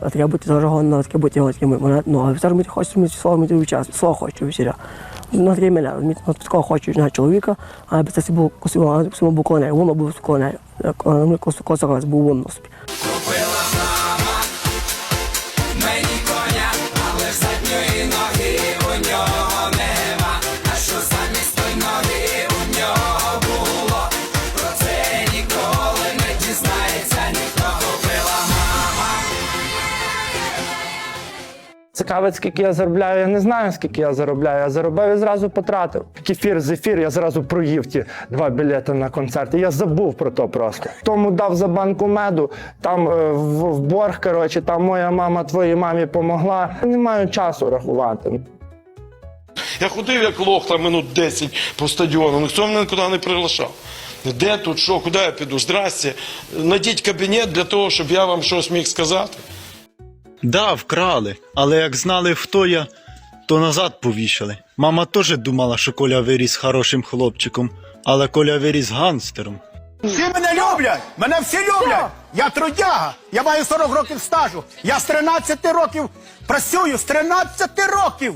А Таке бути зажигано, таке бути його такими. Ну, а офіцер ми хоче ми слово ми час, слово хочу вечеря. Ну, три мене, ми ну, такого хочу на чоловіка, а без це був косимо, косимо був коней, воно був коней. Ми косо косо був воно собі. Цікавить, скільки я заробляю. Я не знаю, скільки я заробляю. Я заробив і зразу потратив. Кефір, зефір, я зразу проїв ті два білети на концерт. Я забув про то просто. Тому дав за банку меду, там е, в, в борг, коротше, там моя мама твоїй мамі помогла. Не маю часу рахувати. Я ходив як лох там минут 10 по стадіону, ніхто мене нікуди не приглашав. Де тут, що, куди я піду? Здрасте. Найдіть кабінет для того, щоб я вам щось міг сказати. Да, вкрали, але як знали, хто я, то назад повішали. Мама теж думала, що Коля виріс хорошим хлопчиком, але Коля виріс гангстером. Всі мене люблять! Мене всі люблять! Я трудяга! Я маю 40 років стажу! Я з 13 років працюю, з 13 років!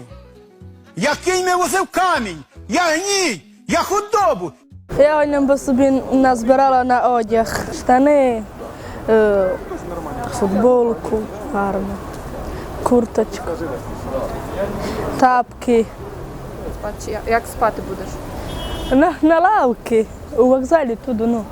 Я кінь возив камінь! Я гній! Я худобу! Я у ньому собі назбирала на одяг штани, е, футболку гарну, курточку, тапки. Як- спати будеш? На, на лавки у вокзалі туди, ну.